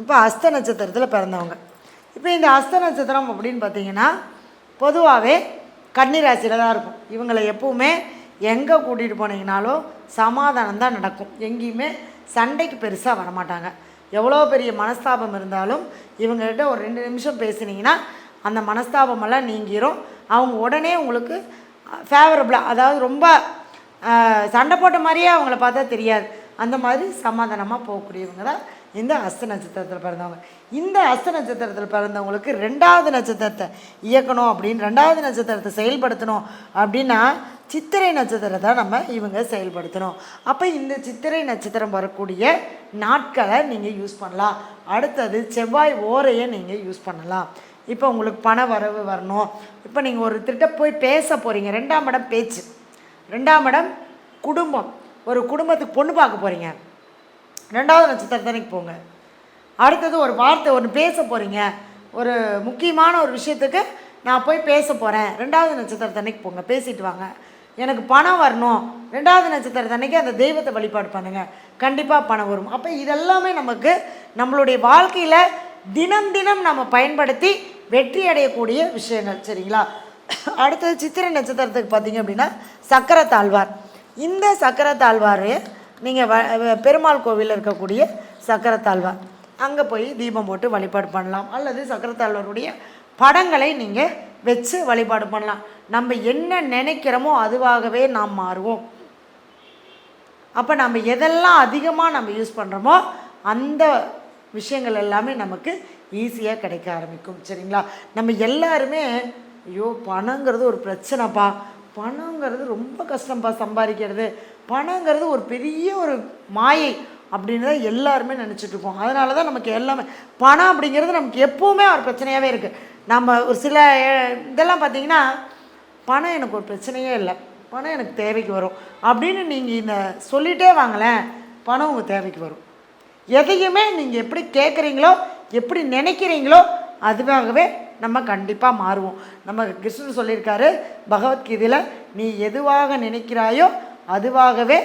இப்போ அஸ்த நட்சத்திரத்தில் பிறந்தவங்க. இப்போ இந்த அஸ்த நட்சத்திரம் அப்படின்னு பார்த்தீங்கன்னா பொதுவாகவே கன்னிராசியில் தான் இருக்கும். இவங்களை எப்பவுமே எங்கே கூட்டிகிட்டு போனீங்கனாலும் சமாதானம் தான் நடக்கும். எங்கேயுமே சண்டைக்கு பெருசாக வரமாட்டாங்க. எவ்வளோ பெரிய மனஸ்தாபம் இருந்தாலும் இவங்ககிட்ட ஒரு ரெண்டு நிமிஷம் பேசுனீங்கன்னா அந்த மனஸ்தாபமெல்லாம் நீங்கிரும். அவங்க உடனே உங்களுக்கு ஃபேவரபுளாக அதாவது ரொம்ப சண்டை போட்ட மாதிரியே அவங்கள பார்த்தா தெரியாது. அந்த மாதிரி சமாதானமாக போகக்கூடியவங்க தான் இந்த அஸ்த நட்சத்திரத்தில் பிறந்தவங்க. இந்த அஸ்த நட்சத்திரத்தில் பிறந்தவங்களுக்கு ரெண்டாவது நட்சத்திரத்தை இயக்கணும் அப்படின்னு ரெண்டாவது நட்சத்திரத்தை செயல்படுத்தணும் அப்படின்னா சித்திரை நட்சத்திரத்தை நம்ம இவங்க செயல்படுத்தணும். அப்போ இந்த சித்திரை நட்சத்திரம் வரக்கூடிய நாட்களை நீங்கள் யூஸ் பண்ணலாம். அடுத்தது செவ்வாய் ஓரையை நீங்கள் யூஸ் பண்ணலாம். இப்போ உங்களுக்கு பண வரவு வரணும். இப்போ நீங்கள் ஒரு திட்ட போய் பேச போகிறீங்க ரெண்டாம் இடம் பேச்சு. ரெண்டாம் இடம் குடும்பம். ஒரு குடும்பத்துக்கு பொண்ணு பார்க்க போகிறீங்க ரெண்டாவது நட்சத்திரத்தனைக்கு போங்க. அடுத்தது ஒரு வார்த்தை ஒன்று பேச போகிறீங்க ஒரு முக்கியமான ஒரு விஷயத்துக்கு நான் போய் பேச போகிறேன் ரெண்டாவது நட்சத்திரத்தன்னைக்கு போங்க. பேசிட்டு வாங்க. எனக்கு பணம் வரணும். ரெண்டாவது நட்சத்திரத்தன்னைக்கு அந்த தெய்வத்தை வழிபாடு பண்ணுங்கள் கண்டிப்பாக பணம் வரும். அப்போ இதெல்லாமே நமக்கு நம்மளுடைய வாழ்க்கையில் தினம் தினம் நம்ம பயன்படுத்தி வெற்றி அடையக்கூடிய விஷயங்கள். சரிங்களா? அடுத்தது சித்திரை நட்சத்திரத்துக்கு பார்த்தீங்க அப்படின்னா சக்கர தாழ்வார் இந்த சக்கர தாழ்வார் நீங்கள் வ வ- பெருமாள் கோவிலில் இருக்கக்கூடிய சக்கரத்தாழ்வார் அங்கே போய் தீபம் போட்டு வழிபாடு பண்ணலாம். அல்லது சக்கரத்தாழ்வாருடைய படங்களை நீங்கள் வச்சு வழிபாடு பண்ணலாம். நம்ம என்ன நினைக்கிறோமோ அதுவாகவே நாம் மாறுவோம். அப்போ நம்ம எதெல்லாம் அதிகமாக நம்ம யூஸ் பண்ணுறோமோ அந்த விஷயங்கள் எல்லாமே நமக்கு ஈஸியாக கிடைக்க ஆரம்பிக்கும். சரிங்களா? நம்ம எல்லாருமே ஐயோ பணங்கிறது ஒரு பிரச்சனைப்பா. பணங்கிறது ரொம்ப கஷ்டம்ப்பா சம்பாதிக்கிறது. பணங்கிறது ஒரு பெரிய ஒரு மாயை அப்படின்னு தான் எல்லாருமே நினச்சிட்ருக்கோம் அதனால தான் நமக்கு எல்லாமே பணம் அப்படிங்கிறது நமக்கு எப்போவுமே ஒரு பிரச்சனையாகவே இருக்குது நம்ம ஒரு சில இதெல்லாம் பார்த்தீங்கன்னா பணம் எனக்கு ஒரு பிரச்சனையே இல்லை. பணம் எனக்கு தேவைக்கு வரும். அப்படின்னு நீங்கள் இந்த சொல்லிட்டே வாங்களேன் பணம் உங்கள் தேவைக்கு வரும். எதையுமே நீங்கள் எப்படி கேட்குறீங்களோ எப்படி நினைக்கிறீங்களோ அதுவாகவே நம்ம கண்டிப்பாக மாறுவோம். நம்ம கிருஷ்ணன் சொல்லியிருக்காரு பகவத்கீதையில் நீ எதுவாக நினைக்கிறாயோ அதுவாகவே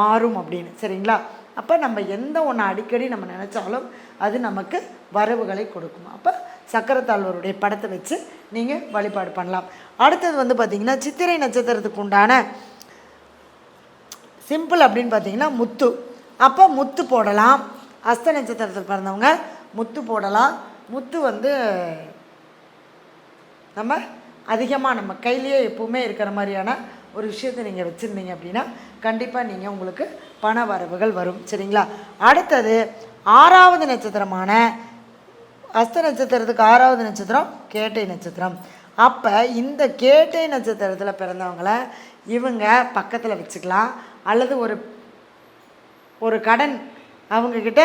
மாறும் அப்படின்னு. சரிங்களா? அப்போ நம்ம எந்த ஒன்று அடிக்கடி நம்ம நினச்சாலும் அது நமக்கு வரவுகளை கொடுக்கும். அப்போ சக்கரத்தாழ்வருடைய படத்தை வச்சு நீங்கள் வழிபாடு பண்ணலாம். அடுத்தது வந்து பார்த்திங்கன்னா சித்திரை நட்சத்திரத்துக்கு உண்டான சிம்பிள் அப்படின்னு பார்த்தீங்கன்னா முத்து. அப்போ முத்து போடலாம். அஸ்த நட்சத்திரத்தில் பிறந்தவங்க முத்து போடலாம். முத்து வந்து நம்ம அதிகமாக நம்ம கையிலேயே எப்பவுமே இருக்கிற மாதிரியான ஒரு விஷயத்தை நீங்கள் வச்சுருந்தீங்க அப்படின்னா கண்டிப்பாக நீங்கள் உங்களுக்கு பண வரவுகள் வரும். சரிங்களா? அடுத்தது ஆறாவது நட்சத்திரமான அஸ்த நட்சத்திரத்துக்கு ஆறாவது நட்சத்திரம் கேட்டை நட்சத்திரம். அப்போ இந்த கேட்டை நட்சத்திரத்தில் பிறந்தவங்கள இவங்க பக்கத்தில் வச்சுக்கலாம். அல்லது ஒரு ஒரு கடன் அவங்கக்கிட்ட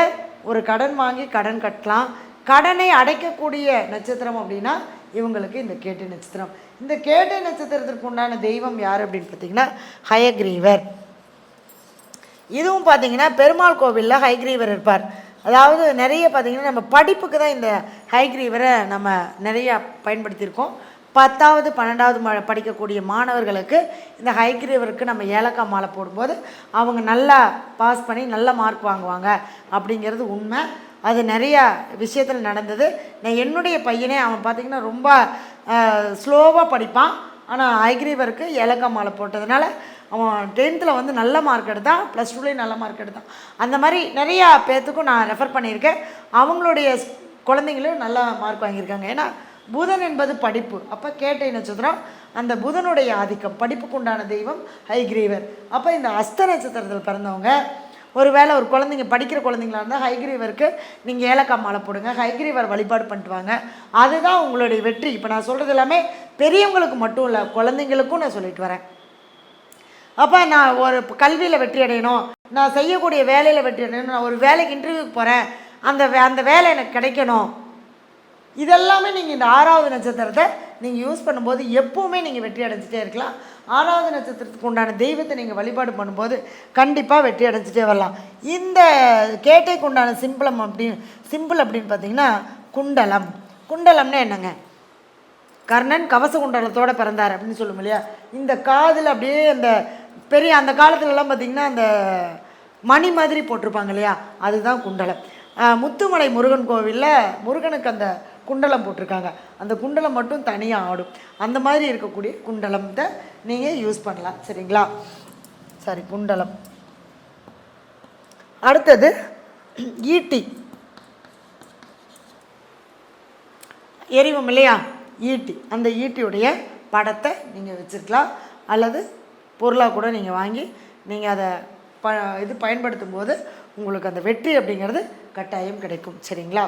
ஒரு கடன் வாங்கி கடன் கட்டலாம். கடனை அடைக்கக்கூடிய நட்சத்திரம் அப்படின்னா இவங்களுக்கு இந்த கேட்டை நட்சத்திரம். இந்த கேட்டை நட்சத்திரத்திற்கு உண்டான தெய்வம் யார் அப்படின்னு பார்த்தீங்கன்னா ஹயக்ரீவர். இதுவும் பார்த்தீங்கன்னா பெருமாள் கோவிலில் ஹைக்ரீவர் இருப்பார். அதாவது நிறைய பார்த்தீங்கன்னா நம்ம படிப்புக்கு தான் இந்த ஹைக்ரீவரை நம்ம நிறையா பயன்படுத்தியிருக்கோம். பத்தாவது பன்னெண்டாவது ம படிக்கக்கூடிய மாணவர்களுக்கு இந்த ஹைக்ரீவருக்கு நம்ம ஏலக்காய் மாலை போடும்போது அவங்க நல்லா பாஸ் பண்ணி நல்ல மார்க் வாங்குவாங்க அப்படிங்கிறது உண்மை. அது நிறையா விஷயத்தில் நடந்தது. நான் என்னுடைய பையனே அவன் பார்த்திங்கன்னா ரொம்ப ஸ்லோவாக படிப்பான். ஆனால் ஐக்ரீவருக்கு ஏலக்காய் மாலை போட்டதுனால அவன் டென்த்தில் வந்து நல்ல மார்க் எடுத்தான். ப்ளஸ் டூலேயும் நல்ல மார்க் எடுத்தான். அந்த மாதிரி நிறையா பேர்த்துக்கும் நான் ரெஃபர் பண்ணியிருக்கேன். அவங்களுடைய குழந்தைங்களும் நல்ல மார்க் வாங்கியிருக்காங்க. ஏன்னா புதன் என்பது படிப்பு. அப்போ கேட்டை நட்சத்திரம் அந்த புதனுடைய ஆதிக்கம் படிப்புக்குண்டான தெய்வம் ஹைக்ரீவர் அப்போ இந்த அஸ்த நட்சத்திரத்தில் பிறந்தவங்க ஒருவேளை ஒரு குழந்தைங்க படிக்கிற குழந்தைங்களா இருந்தால் ஹைகிரீவருக்கு நீங்கள் ஏலக்காய் மாலை போடுங்க ஹைகிரீவர் வழிபாடு பண்ணிட்டு வாங்க. அதுதான் உங்களுடைய வெற்றி. இப்போ நான் சொல்கிறது எல்லாமே பெரியவங்களுக்கு மட்டும் இல்லை குழந்தைங்களுக்கும் நான் சொல்லிட்டு வரேன். அப்போ நான் ஒரு கல்வியில் வெற்றி அடையணும் நான் செய்யக்கூடிய வேலையில் வெற்றி அடையணும் நான் ஒரு வேலைக்கு இன்டர்வியூக்கு போகிறேன் அந்த வே அந்த வேலை எனக்கு கிடைக்கணும். இதெல்லாமே நீங்கள் இந்த ஆறாவது நட்சத்திரத்தை நீங்கள் யூஸ் பண்ணும்போது எப்போவுமே நீங்கள் வெற்றி அடைஞ்சிட்டே இருக்கலாம். ஆறாவது நட்சத்திரத்துக்கு உண்டான தெய்வத்தை நீங்கள் வழிபாடு பண்ணும்போது கண்டிப்பாக வெற்றி அடைஞ்சிட்டே வரலாம். இந்த கேட்டைக்கு உண்டான சிம்பிளம் அப்படின்னு சிம்பிள் அப்படின்னு பார்த்தீங்கன்னா குண்டலம். குண்டலம்னா என்னங்க? கர்ணன் கவச குண்டலத்தோட பிறந்தார் அப்படின்னு சொல்லும் இல்லையா? இந்த காதில் அப்படியே அந்த பெரிய அந்த காலத்துலலாம் பார்த்திங்கன்னா அந்த மணி மாதிரி போட்டிருப்பாங்க இல்லையா? அதுதான் குண்டலம். முத்துமலை முருகன் கோவிலில் முருகனுக்கு அந்த குண்டலம் போட்டிருக்காங்க. அந்த குண்டலம் மட்டும் தனியாக ஆடும். அந்த மாதிரி இருக்கக்கூடிய குண்டலத்தை நீங்கள் யூஸ் பண்ணலாம். சரிங்களா? சாரி குண்டலம். அடுத்தது ஈட்டி. எரிவோம் இல்லையா? ஈட்டி. அந்த ஈட்டியுடைய படத்தை நீங்கள் வச்சுருக்கலாம். அல்லது பொருளாக கூட நீங்கள் வாங்கி நீங்கள் அதை ப இது பயன்படுத்தும் போது உங்களுக்கு அந்த வெற்றி அப்படிங்கிறது கட்டாயம் கிடைக்கும். சரிங்களா?